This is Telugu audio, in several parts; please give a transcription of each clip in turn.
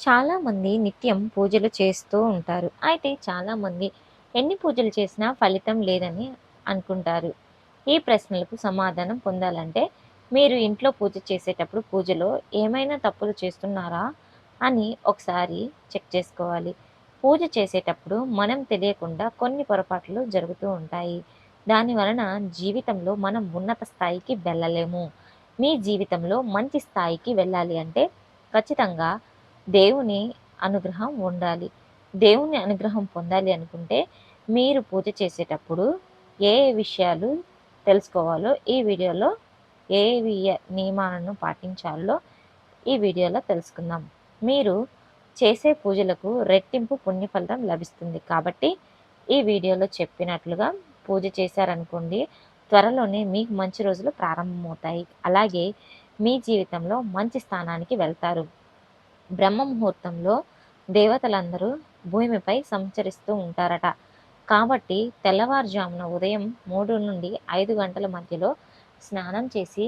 చాలామంది నిత్యం పూజలు చేస్తూ ఉంటారు. అయితే చాలామంది ఎన్ని పూజలు చేసినా ఫలితం లేదని అనుకుంటారు. ఈ ప్రశ్నలకు సమాధానం పొందాలంటే మీరు ఇంట్లో పూజ చేసేటప్పుడు పూజలో ఏమైనా తప్పులు చేస్తున్నారా అని ఒకసారి చెక్ చేసుకోవాలి. పూజ చేసేటప్పుడు మనం తెలియకుండా కొన్ని పొరపాట్లు జరుగుతూ ఉంటాయి. దాని వలన జీవితంలో మనం ఉన్నత స్థాయికి వెళ్ళలేము. మీ జీవితంలో మంచి స్థాయికి వెళ్ళాలి అంటే ఖచ్చితంగా దేవుని అనుగ్రహం ఉండాలి. దేవుని అనుగ్రహం పొందాలి అనుకుంటే మీరు పూజ చేసేటప్పుడు ఏ ఏ విషయాలు తెలుసుకోవాలో ఈ వీడియోలో ఏ నియమాలను పాటించాలో ఈ వీడియోలో తెలుసుకుందాం. మీరు చేసే పూజలకు రెట్టింపు పుణ్యఫలితం లభిస్తుంది కాబట్టి ఈ వీడియోలో చెప్పినట్లుగా పూజ చేశారనుకోండి త్వరలోనే మీకు మంచి రోజులు ప్రారంభమవుతాయి. అలాగే మీ జీవితంలో మంచి స్థానానికి వెళ్తారు. బ్రహ్మ ముహూర్తంలో దేవతలందరూ భూమిపై సంచరిస్తూ ఉంటారట. కాబట్టి తెల్లవారుజామున ఉదయం మూడు నుండి ఐదు గంటల మధ్యలో స్నానం చేసి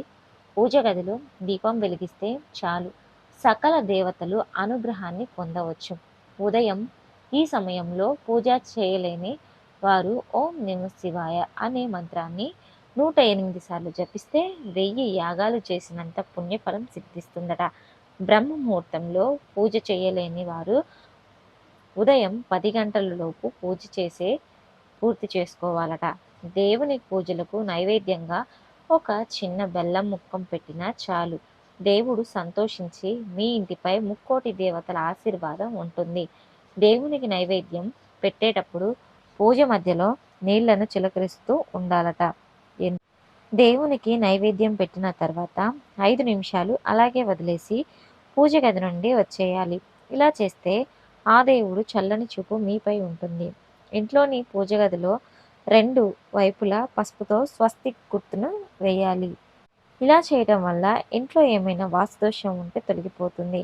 పూజ గదిలో దీపం వెలిగిస్తే చాలు. సకల దేవతలు అనుగ్రహాన్ని పొందవచ్చు. ఉదయం ఈ సమయంలో పూజ చేయలేని వారు ఓం నమ శివాయ అనే మంత్రాన్ని నూట ఎనిమిది సార్లు జపిస్తే వెయ్యి యాగాలు చేసినంత పుణ్యఫలం సిద్ధిస్తుందట. బ్రహ్మ ముహూర్తంలో పూజ చేయలేని వారు ఉదయం పది గంటలలోపు పూజ చేసే పూర్తి చేసుకోవాలట. దేవుని పూజలకు నైవేద్యంగా ఒక చిన్న బెల్లం ముక్కం పెట్టినా చాలు. దేవుడు సంతోషించి మీ ఇంటిపై ముక్కోటి దేవతల ఆశీర్వాదం ఉంటుంది. దేవునికి నైవేద్యం పెట్టేటప్పుడు పూజ మధ్యలో నీళ్ళను చిలకరిస్తూ ఉండాలట. దేవునికి నైవేద్యం పెట్టిన తర్వాత ఐదు నిమిషాలు అలాగే వదిలేసి పూజ గది నుండి వచ్చేయాలి. ఇలా చేస్తే ఆ దేవుడు చల్లని చూపు మీపై ఉంటుంది. ఇంట్లోని పూజ గదిలో రెండు వైపులా పసుపుతో స్వస్తిక్ గుర్తును వేయాలి. ఇలా చేయడం వల్ల ఇంట్లో ఏమైనా వాసుదోషం ఉంటే తొలగిపోతుంది.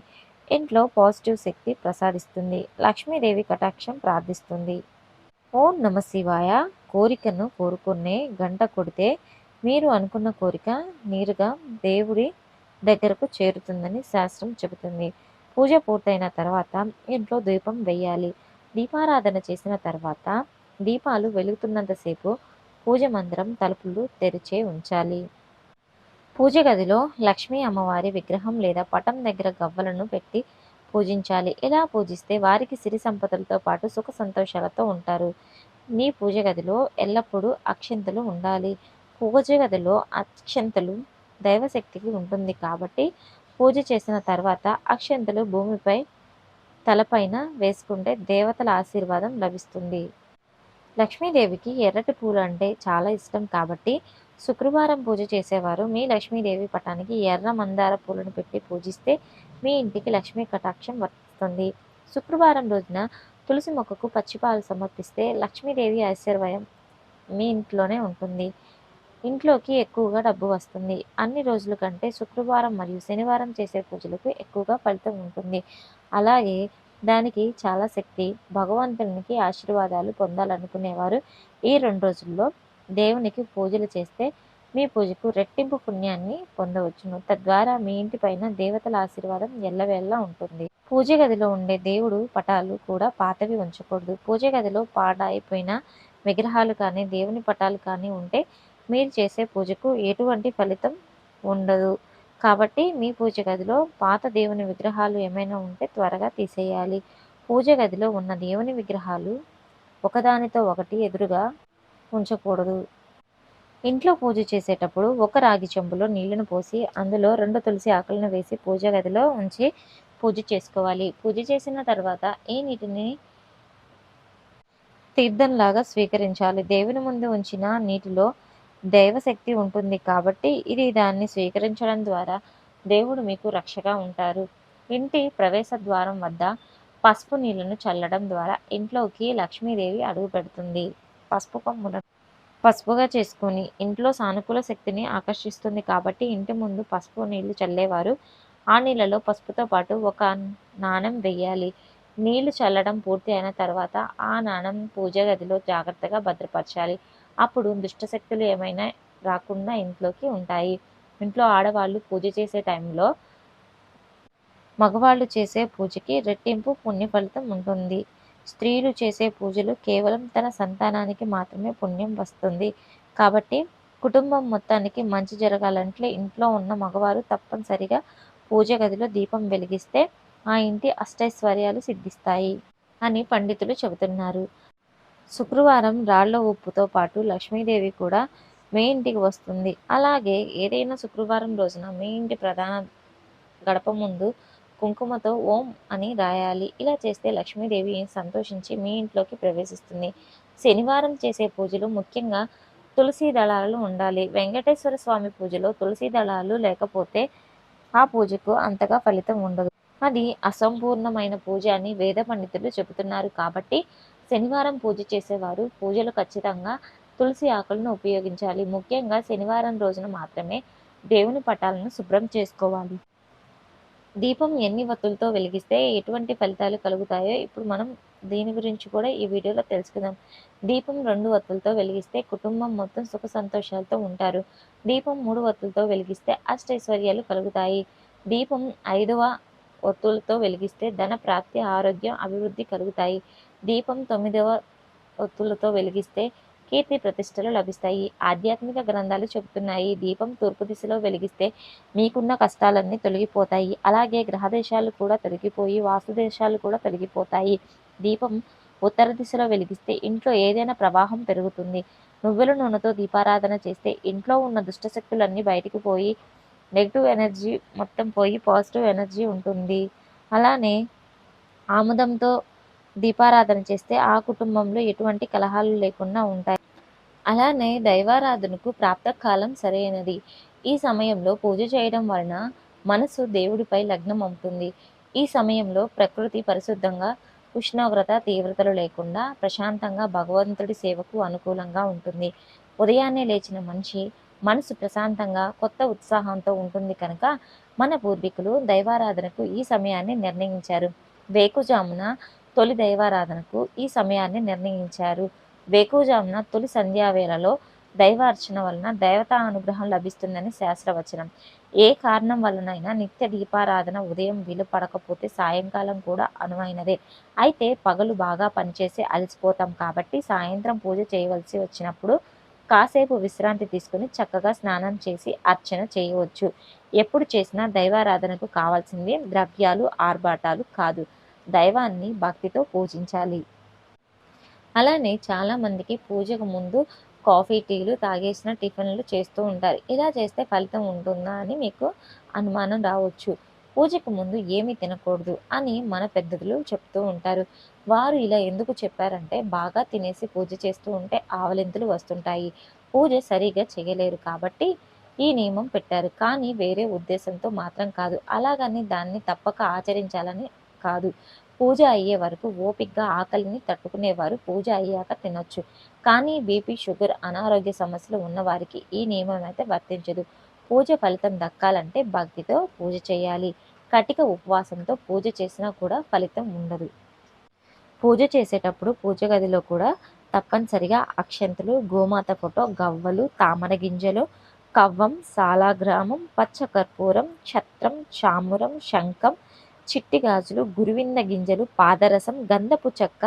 ఇంట్లో పాజిటివ్ శక్తి ప్రసాదిస్తుంది. లక్ష్మీదేవి కటాక్షం ప్రార్థిస్తుంది. ఓం నమ శివాయ. కోరికను కోరుకునే గంట కొడితే మీరు అనుకున్న కోరిక నేరుగా దేవుడి దగ్గరకు చేరుతుందని శాస్త్రం చెబుతుంది. పూజ పూర్తయిన తర్వాత ఇంట్లో దీపం వేయాలి దీపారాధన చేసిన తర్వాత దీపాలు వెలుగుతున్నంతసేపు పూజ మందిరం తలుపులు తెరిచే ఉంచాలి. పూజ గదిలో లక్ష్మీ అమ్మవారి విగ్రహం లేదా పటం దగ్గర గవ్వలను పెట్టి పూజించాలి. ఇలా పూజిస్తే వారికి సిరి సంపదలతో పాటు సుఖ సంతోషాలతో ఉంటారు. మీ పూజ గదిలో ఎల్లప్పుడూ అక్షంతలు ఉండాలి. పూజ గదిలో అక్షంతలు దైవశక్తికి ఉంటుంది కాబట్టి పూజ చేసిన తర్వాత అక్షంతలు భూమిపై తలపైన వేసుకుంటే దేవతల ఆశీర్వాదం లభిస్తుంది. లక్ష్మీదేవికి ఎర్రటి పూలు అంటే చాలా ఇష్టం కాబట్టి శుక్రవారం పూజ చేసేవారు మీ లక్ష్మీదేవి పటానికి ఎర్ర మందార పూలను పెట్టి పూజిస్తే మీ ఇంటికి లక్ష్మీ కటాక్షం వర్తిస్తుంది శుక్రవారం రోజున తులసి మొక్కకు పచ్చిపాలు సమర్పిస్తే లక్ష్మీదేవి ఐశ్వర్యం మీ ఇంట్లోనే ఉంటుంది. ఇంట్లోకి ఎక్కువగా డబ్బు వస్తుంది. అన్ని రోజుల కంటే శుక్రవారం మరియు శనివారం చేసే పూజలకు ఎక్కువగా ఫలితం ఉంటుంది. అలాగే దానికి చాలా శక్తి భగవంతునికి ఆశీర్వాదాలు పొందాలనుకునేవారు. ఈ రెండు రోజుల్లో దేవునికి పూజలు చేస్తే మీ పూజకు రెట్టింపు పుణ్యాన్ని పొందవచ్చును. తద్వారా మీ ఇంటి పైన దేవతల ఆశీర్వాదం ఎల్లవేళ్ళ ఉంటుంది. పూజ గదిలో ఉండే దేవుడు పటాలు కూడా పాతవి ఉంచకూడదు. పూజ గదిలో పాడైపోయిన విగ్రహాలు కానీ దేవుని పటాలు కానీ ఉంటే మీరు చేసే పూజకు ఎటువంటి ఫలితం ఉండదు. కాబట్టి మీ పూజ గదిలో పాత దేవుని విగ్రహాలు ఏమైనా ఉంటే త్వరగా తీసేయాలి. పూజ గదిలో ఉన్న దేవుని విగ్రహాలు ఒకదానితో ఒకటి ఎదురుగా ఉంచకూడదు. ఇంట్లో పూజ చేసేటప్పుడు ఒక రాగి చెంబులో నీళ్ళను పోసి అందులో రెండు తులసి ఆకులను వేసి పూజ గదిలో ఉంచి పూజ చేసుకోవాలి. పూజ చేసిన తర్వాత ఈ నీటిని తీర్థంలాగా స్వీకరించాలి? దేవుని ముందు ఉంచిన నీటిలో దైవశక్తి ఉంటుంది కాబట్టి ఇది దాన్ని స్వీకరించడం ద్వారా దేవుడు మీకు రక్షగా ఉంటారు. ఇంటి ప్రవేశ ద్వారం వద్ద పసుపు నీళ్ళను చల్లడం ద్వారా ఇంట్లోకి లక్ష్మీదేవి అడుగు పెడుతుంది. పసుపు కొమ్ములను పసుపుగా చేసుకొని ఇంట్లో సానుకూల శక్తిని ఆకర్షిస్తుంది కాబట్టి ఇంటి ముందు పసుపు నీళ్ళు చల్లేవారు. ఆ నీళ్ళలో పసుపుతో పాటు ఒక నాణం వేయాలి. నీళ్ళు చల్లడం పూర్తి అయిన తర్వాత ఆ నాణం పూజ గదిలో జాగ్రత్తగా భద్రపరచాలి. అప్పుడు దుష్టశక్తులు ఏమైనా రాకుండా ఇంట్లోకి ఉంటాయి. ఇంట్లో ఆడవాళ్ళు పూజ చేసే టైంలో మగవాళ్ళు చేసే పూజకి రెట్టింపు పుణ్య ఫలితం ఉంటుంది. స్త్రీలు చేసే పూజలు కేవలం తన సంతానానికి మాత్రమే పుణ్యం వస్తుంది. కాబట్టి కుటుంబం మొత్తానికి మంచి జరగాలంటే ఇంట్లో ఉన్న మగవారు తప్పనిసరిగా పూజ గదిలో దీపం వెలిగిస్తే ఆ ఇంటి అష్టైశ్వర్యాలు సిద్ధిస్తాయి అని పండితులు చెబుతున్నారు. శుక్రవారం రాళ్ళ ఉప్పుతో పాటు లక్ష్మీదేవి కూడా మీ ఇంటికి వస్తుంది. అలాగే ఏదైనా శుక్రవారం రోజున మీ ఇంటి ప్రధాన గడప ముందు కుంకుమతో ఓం అని రాయాలి. ఇలా చేస్తే లక్ష్మీదేవి సంతోషించి మీ ఇంట్లోకి ప్రవేశిస్తుంది. శనివారం చేసే పూజలు ముఖ్యంగా తులసి దళాలు ఉండాలి. వెంకటేశ్వర స్వామి పూజలో తులసి దళాలు లేకపోతే ఆ పూజకు అంతగా ఫలితం ఉండదు. అది అసంపూర్ణమైన పూజ అని వేద పండితులు చెబుతున్నారు. కాబట్టి శనివారం పూజ చేసేవారు. పూజలు ఖచ్చితంగా తులసి ఆకులను ఉపయోగించాలి. ముఖ్యంగా శనివారం రోజున మాత్రమే దేవుని పటాలను శుభ్రం చేసుకోవాలి. దీపం ఎన్ని వత్తులతో వెలిగిస్తే ఎటువంటి ఫలితాలు కలుగుతాయో ఇప్పుడు మనం దీని గురించి కూడా ఈ వీడియోలో తెలుసుకుందాం. దీపం రెండు వత్తులతో వెలిగిస్తే కుటుంబం మొత్తం సుఖ సంతోషాలతో ఉంటారు. దీపం మూడు వత్తులతో వెలిగిస్తే అష్టైశ్వర్యాలు కలుగుతాయి. దీపం ఐదవ ఒత్తులతో వెలిగిస్తే ధన ప్రాప్తి ఆరోగ్యం అభివృద్ధి కలుగుతాయి. దీపం తొమ్మిదవ ఒత్తులతో వెలిగిస్తే కీర్తి ప్రతిష్టలు లభిస్తాయి. ఆధ్యాత్మిక గ్రంథాలు చెబుతున్నాయి. దీపం తూర్పు దిశలో వెలిగిస్తే మీకున్న కష్టాలన్నీ తొలగిపోతాయి. అలాగే గ్రహదేశాలు కూడా తొలగిపోయి వాసుదేశాలు కూడా తొలగిపోతాయి. దీపం ఉత్తర దిశలో వెలిగిస్తే ఇంట్లో ఏదైనా ప్రవాహం పెరుగుతుంది. నువ్వుల నూనెతో దీపారాధన చేస్తే ఇంట్లో ఉన్న దుష్టశక్తులన్నీ బయటికి పోయి నెగిటివ్ ఎనర్జీ మొత్తం పోయి పాజిటివ్ ఎనర్జీ ఉంటుంది. అలానే ఆముదంతో దీపారాధన చేస్తే ఆ కుటుంబంలో ఎటువంటి కలహాలు లేకుండా ఉంటాయి. అలానే దైవారాధనకు ప్రాప్తకాలం సరైనది. ఈ సమయంలో పూజ చేయడం వలన మనసు దేవుడిపై లగ్నం అవుతుంది. ఈ సమయంలో ప్రకృతి పరిశుద్ధంగా ఉష్ణోగ్రత తీవ్రతలు లేకుండా ప్రశాంతంగా భగవంతుడి సేవకు అనుకూలంగా ఉంటుంది. ఉదయాన్నే లేచిన మనిషి మనసు ప్రశాంతంగా కొత్త ఉత్సాహంతో ఉంటుంది కనుక మన పూర్వీకులు దైవారాధనకు ఈ సమయాన్ని నిర్ణయించారు. వేకుజామున తొలి దైవారాధనకు ఈ సమయాన్ని నిర్ణయించారు. వేకుజామున తొలి సంధ్యావేళలో దైవార్చన వలన దైవతా అనుగ్రహం లభిస్తుందని శాస్త్రవచనం. ఏ కారణం వలనైనా నిత్య దీపారాధన ఉదయం వీలు పడకపోతే సాయంకాలం కూడా అనువైనదే. అయితే పగలు బాగా పనిచేసి అలసిపోతాం కాబట్టి సాయంత్రం పూజ చేయవలసి వచ్చినప్పుడు కాసేపు విశ్రాంతి తీసుకుని చక్కగా స్నానం చేసి అర్చన చేయవచ్చు. ఎప్పుడు చేసినా దైవారాధనకు కావాల్సింది ద్రవ్యాలు ఆర్భాటాలు కాదు. దైవాన్ని భక్తితో పూజించాలి. అలానే చాలామందికి పూజకు ముందు కాఫీ టీలు తాగేసిన టిఫిన్లు చేస్తూ ఉంటారు. ఇలా చేస్తే ఫలితం ఉంటుందా అని మీకు అనుమానం రావచ్చు. పూజకు ముందు ఏమీ తినకూడదు అని మన పెద్దలు చెప్తూ ఉంటారు. వారు ఇలా ఎందుకు చెప్పారంటే బాగా తినేసి పూజ చేస్తూ ఉంటే ఆవలింతలు వస్తుంటాయి. పూజ సరిగా చేయలేరు కాబట్టి ఈ నియమం పెట్టారు. కానీ వేరే ఉద్దేశంతో మాత్రం కాదు. అలాగని దాన్ని తప్పక ఆచరించాలని కాదు. పూజ అయ్యే వరకు ఓపిక్గా ఆకలిని తట్టుకునేవారు. పూజ అయ్యాక తినొచ్చు. కానీ బీపీ షుగర్ అనారోగ్య సమస్యలు ఉన్నవారికి ఈ నియమం అయితే వర్తించదు. పూజ ఫలితం దక్కాలంటే భక్తితో పూజ చేయాలి. కటిక ఉపవాసంతో పూజ చేసినా కూడా ఫలితం ఉండదు. పూజ చేసేటప్పుడు పూజ గదిలో కూడా తప్పనిసరిగా అక్షంతలు గోమాత ఫోటో గవ్వలు తామర గింజలు కవ్వం సాలాగ్రామం పచ్చకర్పూరం ఛత్రం చామురం శంఖం చిట్టి గాజులు గురువింద గింజలు పాదరసం గంధపు చెక్క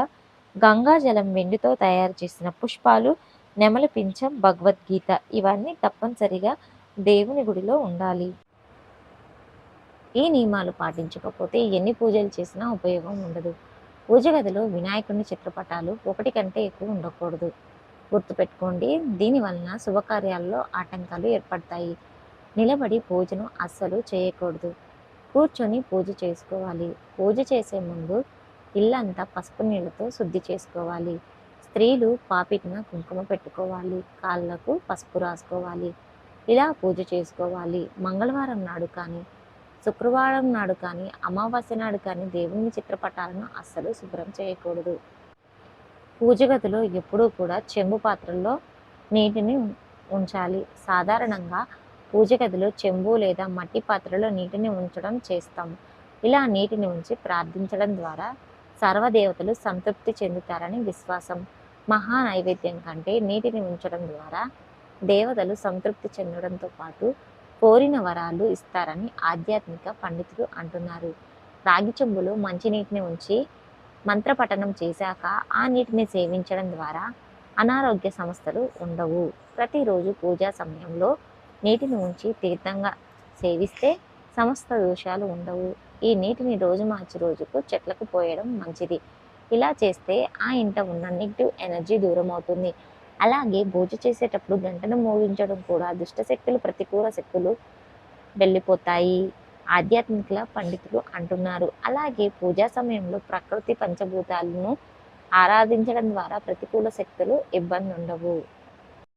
గంగాజలం వెండితో తయారు చేసిన పుష్పాలు నెమలి పింఛం భగవద్గీత ఇవన్నీ తప్పనిసరిగా దేవుని గుడిలో ఉండాలి. ఈ నియమాలు పాటించకపోతే ఎన్ని పూజలు చేసినా ఉపయోగం ఉండదు. పూజ గదిలో వినాయకుని చిత్రపటాలు ఒకటి కంటే ఎక్కువ ఉండకూడదు. గుర్తుపెట్టుకోండి దీని వలన శుభకార్యాల్లో ఆటంకాలు ఏర్పడతాయి. నిలబడి పూజను అస్సలు చేయకూడదు. కూర్చొని పూజ చేసుకోవాలి. పూజ చేసే ముందు ఇల్లంతా పసుపు నీళ్ళతో శుద్ధి చేసుకోవాలి. స్త్రీలు పాపిటిన కుంకుమ పెట్టుకోవాలి. కాళ్ళకు పసుపు రాసుకోవాలి. ఇలా పూజ చేసుకోవాలి. మంగళవారం నాడు కానీ శుక్రవారం నాడు కానీ అమావాస్య నాడు కానీ దేవుని చిత్రపటాలను అస్సలు శుభ్రం చేయకూడదు. పూజ గదిలో ఎప్పుడూ కూడా చెంబు పాత్రల్లో నీటిని ఉంచాలి. సాధారణంగా పూజ గదిలో చెంబు లేదా మట్టి పాత్రలో నీటిని ఉంచడం చేస్తాం. ఇలా నీటిని ఉంచి ప్రార్థించడం ద్వారా సర్వదేవతలు సంతృప్తి చెందుతారని విశ్వాసం. మహా నైవేద్యం కంటే నీటిని ఉంచడం ద్వారా దేవతలు సంతృప్తి చెందడంతో పాటు కోరిన వరాలు ఇస్తారని ఆధ్యాత్మిక పండితులు అంటున్నారు. రాగి చెంబులో మంచినీటిని ఉంచి మంత్రపఠనం చేశాక ఆ నీటిని సేవించడం ద్వారా అనారోగ్య సమస్యలు ఉండవు. ప్రతిరోజు పూజా సమయంలో నీటిని ఉంచి తీర్థంగా సేవిస్తే సమస్త దోషాలు ఉండవు. ఈ నీటిని రోజు మార్చి రోజుకు చెట్లకు పోయడం మంచిది. ఇలా చేస్తే ఆ ఇంట ఉన్న నెగిటివ్ ఎనర్జీ దూరం అవుతుంది అలాగే పూజ చేసేటప్పుడు గంటను మోగించడం కూడా దుష్టశక్తులు ప్రతికూల శక్తులు వెళ్ళిపోతాయి. ఆధ్యాత్మిక పండితులు అంటున్నారు. అలాగే పూజా సమయంలో ప్రకృతి పంచభూతాలను ఆరాధించడం ద్వారా ప్రతికూల శక్తులు ఇబ్బంది ఉండవు